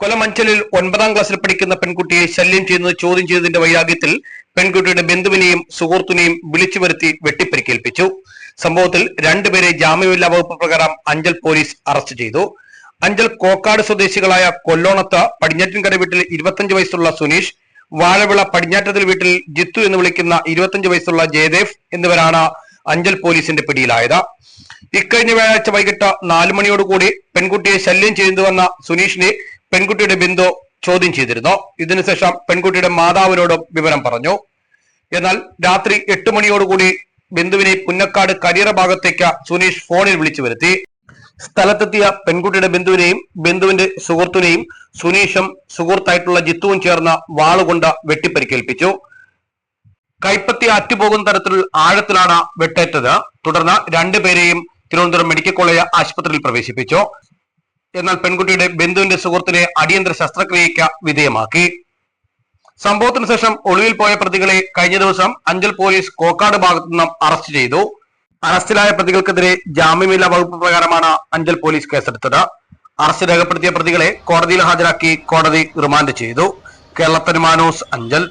കൊലമഞ്ചലിൽ ഒൻപതാം ക്ലാസ്സിൽ പഠിക്കുന്ന പെൺകുട്ടിയെ ശല്യം ചെയ്യുന്നത് ചോദ്യം ചെയ്തതിന്റെ വൈരാഗ്യത്തിൽ പെൺകുട്ടിയുടെ ബന്ധുവിനെയും സുഹൃത്തിനെയും വിളിച്ചു വരുത്തി വെട്ടിപ്പരിക്കേൽപ്പിച്ചു. സംഭവത്തിൽ രണ്ടുപേരെ ജാമ്യമില്ലാ വകുപ്പ് പ്രകാരം അഞ്ചൽ പോലീസ് അറസ്റ്റ് ചെയ്തു. അഞ്ചൽ കോക്കാട് സ്വദേശികളായ കൊല്ലോണത്ത് പടിഞ്ഞാറ്റിൻകര വീട്ടിൽ ഇരുപത്തഞ്ച് വയസ്സുള്ള സുനീഷ് വാഴവിള പടിഞ്ഞാറ്റത്തിൽ വീട്ടിൽ ജിത്തു എന്ന് വിളിക്കുന്ന ഇരുപത്തഞ്ച് വയസ്സുള്ള ജയദേവ് എന്നിവരാണ് അഞ്ചൽ പോലീസിന്റെ പിടിയിലായത്. ഇക്കഴിഞ്ഞ വ്യാഴാഴ്ച വൈകിട്ട് നാലു മണിയോടുകൂടി പെൺകുട്ടിയെ ശല്യം ചെയ്തു വന്ന സുനീഷിനെ പെൺകുട്ടിയുടെ ബിന്ദു ചോദ്യം ചെയ്തിരുന്നു. ഇതിനുശേഷം പെൺകുട്ടിയുടെ മാതാവിനോടും വിവരം പറഞ്ഞു. എന്നാൽ രാത്രി എട്ട് മണിയോടുകൂടി ബിന്ദുവിനെ പുന്നക്കാട് കരിയറ ഭാഗത്തേക്ക് സുനീഷ് ഫോണിൽ വിളിച്ചു വരുത്തി. സ്ഥലത്തെത്തിയ പെൺകുട്ടിയുടെ ബിന്ദുവിനെയും ബിന്ദുവിന്റെ സുഹൃത്തിനെയും സുനീഷും സുഹൃത്തായിട്ടുള്ള ജിത്തുവും ചേർന്ന വാളുകൊണ്ട് വെട്ടിപ്പരിക്കേൽപ്പിച്ചു. കൈപ്പത്തി അറ്റുപോകുന്ന തരത്തിൽ ആഴത്തിലാണ് വെട്ടേറ്റത്. തുടർന്ന് രണ്ടുപേരെയും തിരുവനന്തപുരം മെഡിക്കൽ കോളേജ് ആശുപത്രിയിൽ പ്രവേശിപ്പിച്ചു. എന്നാൽ പെൺകുട്ടിയുടെ ബന്ധുവിന്റെ സുഹൃത്തിനെ അടിയന്തര ശസ്ത്രക്രിയയ്ക്ക് വിധേയമാക്കി. സംഭവത്തിന് ശേഷം ഒളിവിൽ പോയ പ്രതികളെ കഴിഞ്ഞ ദിവസം അഞ്ചൽ പോലീസ് കോക്കാട് ഭാഗത്തു നിന്നും അറസ്റ്റ് ചെയ്തു. അറസ്റ്റിലായ പ്രതികൾക്കെതിരെ ജാമ്യമില്ലാ വകുപ്പ് പ്രകാരമാണ് അഞ്ചൽ പോലീസ് കേസെടുത്തത്. അറസ്റ്റ് രേഖപ്പെടുത്തിയ പ്രതികളെ കോടതിയിൽ ഹാജരാക്കി കോടതി റിമാൻഡ് ചെയ്തു. കേരളത്തിന് മാനൂസ് അഞ്ചൽ.